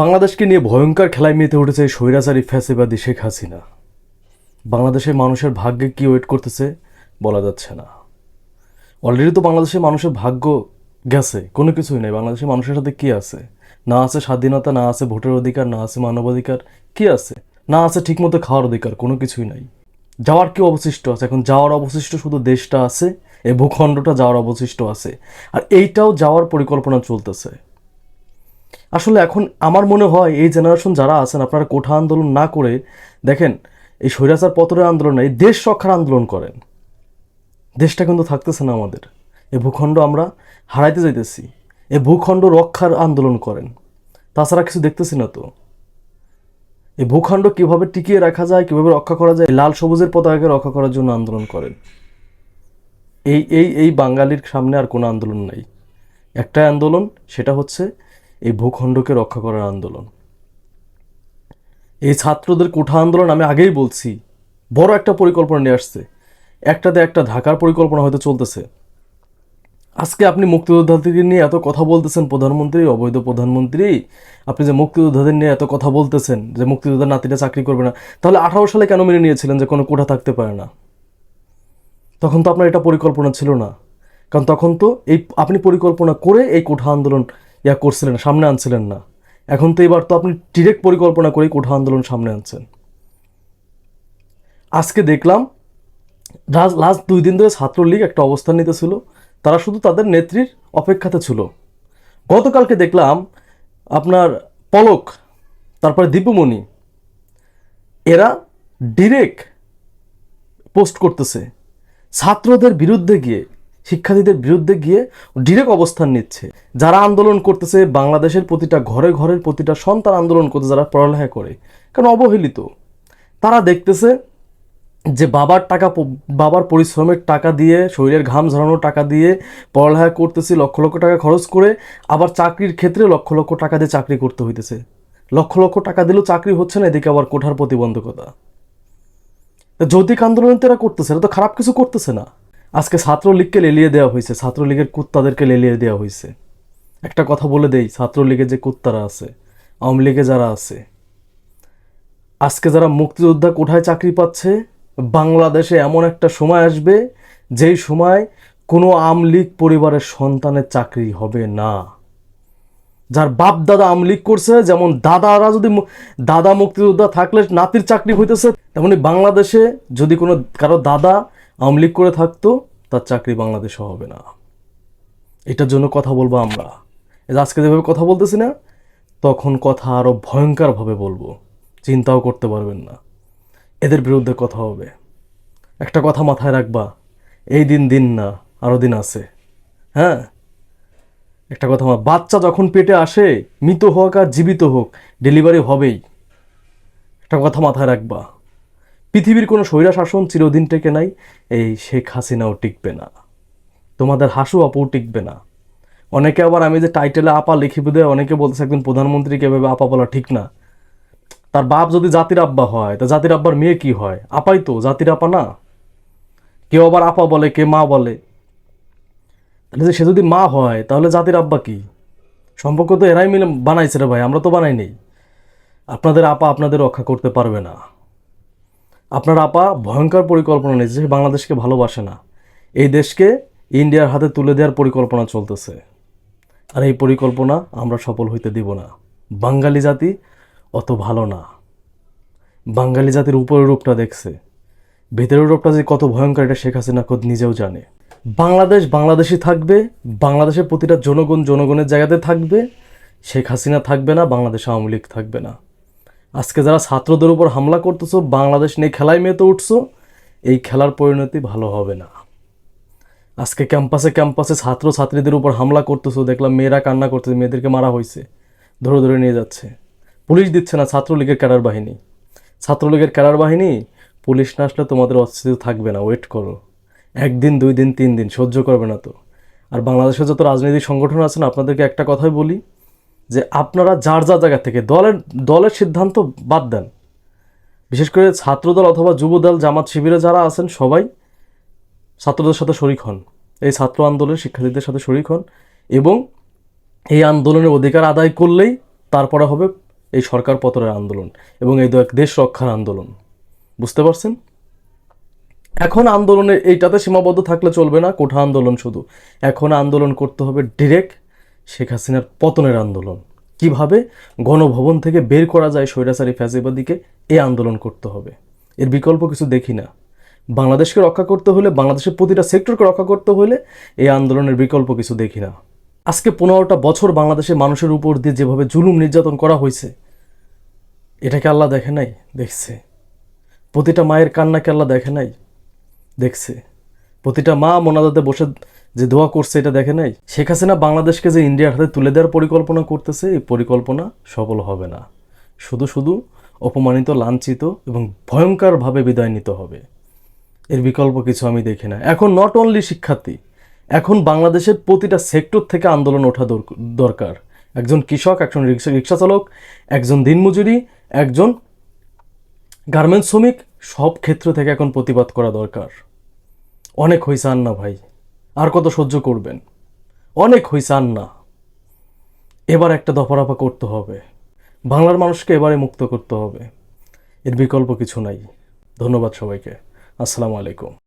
বাংলাদেশকে নিয়ে ভয়ঙ্কর খেলায় মেতে উঠেছে স্বৈরাচারী ফ্যাসিবাদী শেখ হাসিনা। বাংলাদেশের মানুষের ভাগ্যে কি ওয়েট করতেছে, বলা যাচ্ছে না। অলরেডি তো বাংলাদেশের মানুষের ভাগ্য গেছে, কোনো কিছুই নেই। বাংলাদেশের মানুষের সাথে কি আছে? না আছে স্বাধীনতা, না আছে ভোটের অধিকার, না আছে মানবাধিকার, কি আছে? না আছে ঠিকমতো খাওয়ার অধিকার, কোনো কিছুই নাই। যাওয়ার কি অবশিষ্ট আছে? এখন যাওয়ার অবশিষ্ট শুধু দেশটা আছে, এই ভূখণ্ডটা যাওয়ার অবশিষ্ট আছে। আর এইটাও যাওয়ার পরিকল্পনা চলতেছে। আসলে এখন আমার মনে হয় এই জেনারেশন যারা আছেন, আপনারা কোঠা আন্দোলন না করে দেখেন, এই স্বৈরাচার পতনের আন্দোলন দেশ রক্ষার আন্দোলন করেন। দেশটা কিন্তু থাকতেছে না আমাদের। এই ভূখণ্ড আমরা হারাইতে যাইতেছি। এই ভূখণ্ড রক্ষার আন্দোলন করেন। তাছাড়া কিছু দেখতেছি না তো। এই ভূখণ্ড কীভাবে টিকিয়ে রাখা যায়, কীভাবে রক্ষা করা যায় লাল সবুজের পতাকাকে রক্ষা করার জন্য আন্দোলন করেন। এই এই এই বাঙালির সামনে আর কোনো আন্দোলন নাই। একটাই আন্দোলন, সেটা হচ্ছে এই ভূখণ্ডকে রক্ষা করার আন্দোলন। এই ছাত্রদের কোঠা আন্দোলন আমি আগেই বলছি, বড় একটা পরিকল্পনা নিয়ে আসছে। একটাতে একটা ঢাকার পরিকল্পনা হয়তো চলতেছে। আজকে আপনি মুক্তিযোদ্ধাদের নিয়ে এত কথা বলতেছেন, প্রধানমন্ত্রী, অবৈধ প্রধানমন্ত্রী, আপনি যে মুক্তিযোদ্ধাদের নিয়ে এত কথা বলতেছেন, যে মুক্তিযোদ্ধার নাতিটা চাকরি করবে না, তাহলে আঠারো সালে কেন মেনে নিয়েছিলেন যে কোনো কোঠা থাকতে পারে না? তখন তো আপনার এটা পরিকল্পনা ছিল না। কারণ তখন তো এই আপনি পরিকল্পনা করে এই কোঠা আন্দোলন ইয়া করছিলেন, সামনে আনছিলেন না। এখন তো এবার তো আপনি ডিরেক্ট পরিকল্পনা করেই কোঠা আন্দোলন সামনে আনছেন। আজকে দেখলাম লাস্ট দুই দিন ধরে ছাত্রলীগ একটা অবস্থান নিতেছিল তারা শুধু তাদের নেত্রীর অপেক্ষাতে ছিল। গতকালকে দেখলাম, আপনার পলক, তারপরে দীপুমণি, এরা ডিরেক্ট পোস্ট করতেছে। ছাত্রদের বিরুদ্ধে গিয়ে শিক্ষার্থীদের বিরুদ্ধে গিয়ে ডিরেক্ট অবস্থান নিচ্ছে। যারা আন্দোলন করতেছে, বাংলাদেশের প্রতিটা ঘরে ঘরের প্রতিটা সন্তান আন্দোলন করতে যারা পড়ালেখা করে, কারণ অবহেলিত। তারা দেখতেছে যে বাবার টাকা বাবার পরিশ্রমের টাকা দিয়ে, শরীরের ঘাম ঝরানোর টাকা দিয়ে পড়ালেখা করতেছি, লক্ষ লক্ষ টাকা খরচ করে, আবার চাকরির ক্ষেত্রে লক্ষ লক্ষ টাকা দিয়ে চাকরি করতে হইতেছে। লক্ষ লক্ষ টাকা দিলেও চাকরি হচ্ছে না, এদিকে আবার কোঠার প্রতিবন্ধকতা। যৌতিক আন্দোলন তো এরা করতেছে, এরা তো খারাপ কিছু করতেছে না। আজকে ছাত্রলীগকে লেলিয়ে দেওয়া হয়েছে, ছাত্রলীগের কুত্তাদেরকে লেলিয়ে দেওয়া হয়েছে। একটা কথা বলে দেই, ছাত্রলীগের যে কুত্তারা আছে, আওয়ামী লীগে যারা আছে, আজকে যারা মুক্তিযোদ্ধা কোঠায় চাকরি পাচ্ছে, বাংলাদেশে এমন একটা সময় আসবে, যেই সময় কোনো আমলিগ পরিবারের সন্তানের চাকরি হবে না। যার বাপ দাদা আমলিগ করছে, যেমন দাদারা যদি দাদা মুক্তিযোদ্ধা থাকলে নাতির চাকরি হইতেছে, তেমনি বাংলাদেশে যদি কোনো কারও দাদা আমলিগ করে থাকতো, তার চাকরি বাংলাদেশে হবে না। এটার জন্য কথা বলব আমরা। আজকে যেভাবে কথা বলতেছি না, তখন কথা আরও ভয়ঙ্করভাবে বলব। চিন্তাও করতে পারবেন না। এদের বিরুদ্ধে কথা হবে। একটা কথা মাথায় রাখবা, এই দিন দিন না আরও দিন আছে। হ্যাঁ? একটা কথা মা- বাচ্চা যখন পেটে আসে, মৃত হোক আর জীবিত হোক, ডেলিভারি হবেই। একটা কথা মাথায় রাখবা। পৃথিবীর কোনো স্বৈরা শাসন চিরদিন টেকে নাই। এই শেখ হাসিনাও টিকবে না। তোমাদের হাসু আপও টিকবে না। অনেকে আবার আমি যে টাইটেলে আপা লিখিবে দেয়, অনেকে বলতেছে একদিন প্রধানমন্ত্রীকে এভাবে আপা বলা ঠিক না। তার বাপ যদি জাতির আব্বা হয়, তা জাতির আব্বার মেয়ে কি হয়? আপাই তো জাতির আপা না। কেউ আবার আপা বলে, কে মা বলে। তাহলে সে যদি মা হয়, তাহলে জাতির আব্বা কি? সম্পর্ক তো এরাই মিলে বানাইছে রে ভাই, আমরা তো বানাই নেই। আপনাদের আপা আপনাদের রক্ষা করতে পারবে না। আপনার আপা ভয়ঙ্কর পরিকল্পনা নিয়েছে, সে বাংলাদেশকে ভালোবাসে না। এই দেশকে ইন্ডিয়ার হাতে তুলে দেওয়ার পরিকল্পনা চলতেছে। আর এই পরিকল্পনা আমরা সফল হইতে দিব না। বাঙালি জাতি অত ভালো না। বাঙালি জাতির উপরের রূপটা দেখছে। ভেতরের রূপটা যে কত ভয়ঙ্কর, এটা শেখ হাসিনা খোদ নিজেও জানে। বাংলাদেশ বাংলাদেশই থাকবে, বাংলাদেশের প্রতিটা জনগণ জনগণের জায়গাতে থাকবে। শেখ হাসিনা থাকবে না, বাংলাদেশ আওয়ামী লীগ থাকবে না। আজকে যারা ছাত্রদের উপর হামলা করতেছো, বাংলাদেশ নিয়ে খেলায় মেতে উঠছো, এই খেলার পরিণতি ভালো হবে না। আজকে ক্যাম্পাসে ক্যাম্পাসে ছাত্র ছাত্রীদের উপর হামলা করতেছো, দেখলাম মেয়েরা কান্না করতেছে, মেয়েদেরকে মারা হয়েছে, ধরে ধরে নিয়ে যাচ্ছে। পুলিশ দিচ্ছে না ছাত্রলীগের ক্যাডার বাহিনী। ছাত্রলীগের ক্যাডার বাহিনী, পুলিশ না আসলে তোমাদের অস্তিত্ব থাকবে না ওয়েট করো। একদিন, দুই দিন, তিন দিন, সহ্য করবে না তো। আর বাংলাদেশের যত রাজনৈতিক সংগঠন আছে না, আপনাদেরকে একটা কথাই বলি যে আপনারা যার যার জায়গা থেকে দলের দলের সিদ্ধান্ত বাদ দেন। বিশেষ করে ছাত্রদল অথবা যুবদল, জামাত শিবিরে যারা আছেন, সবাই ছাত্রদের সাথে শরিক হন। এই ছাত্র আন্দোলনের শিক্ষার্থীদের সাথে শরিক হন এবং এই আন্দোলনের অধিকার আদায় করলেই তারপরে হবে এই সরকার পতনের আন্দোলন এবং এই দেশ রক্ষার আন্দোলন। বুঝতে পারছেন? এখন আন্দোলনের এইটাতে সীমাবদ্ধ থাকলে চলবে না, কোঠা আন্দোলন শুধু। এখন আন্দোলন করতে হবে ডিরেক্ট শেখ হাসিনার পতনের আন্দোলন। কীভাবে গণভবন থেকে বের করা যায় স্বৈরাচারী ফ্যাসিবাদীকে, এ আন্দোলন করতে হবে। এর বিকল্প কিছু দেখি না। বাংলাদেশকে রক্ষা করতে হলে, বাংলাদেশের প্রতিটা সেক্টরকে রক্ষা করতে হলে এই আন্দোলনের বিকল্প কিছু দেখি না। আজকে পনেরোটা বছর বাংলাদেশের মানুষের উপর দিয়ে যেভাবে জুলুম নির্যাতন করা হয়েছে, এটাকে আল্লাহ দেখে নাই? দেখছে। প্রতিটা মায়ের কান্নাকে আল্লাহ দেখে নাই? দেখছে। প্রতিটা মা মোনাজাতে বসে যে দোয়া করছে এটা দেখে নাই? শেখ হাসিনা বাংলাদেশকে যে ইন্ডিয়ার হাতে তুলে দেওয়ার পরিকল্পনা করতেছে, এই পরিকল্পনা সফল হবে না। শুধু শুধু অপমানিত, লাঞ্ছিত এবং ভয়ঙ্করভাবে বিদায় নিতে হবে। এর বিকল্প কিছু আমি দেখি না। এখন নট অনলি শিক্ষার্থী, এখন বাংলাদেশের প্রতিটা সেক্টর থেকে আন্দোলন ওঠা দর- দরকার। একজন কৃষক, একজন রিক্সা রিক্সা চালক একজন দিনমজুরি, একজন গার্মেন্টস শ্রমিক, সব ক্ষেত্র থেকে এখন প্রতিবাদ করা দরকার। অনেক হয়েছে না ভাই। আর কত সহ্য করবেন? অনেক হইসান না এবার একটা দফারাফা করতে হবে। বাংলার মানুষকে এবারে মুক্ত করতে হবে। এর বিকল্প কিছু নাই। ধন্যবাদ সবাইকে। আসসালামু আলাইকুম।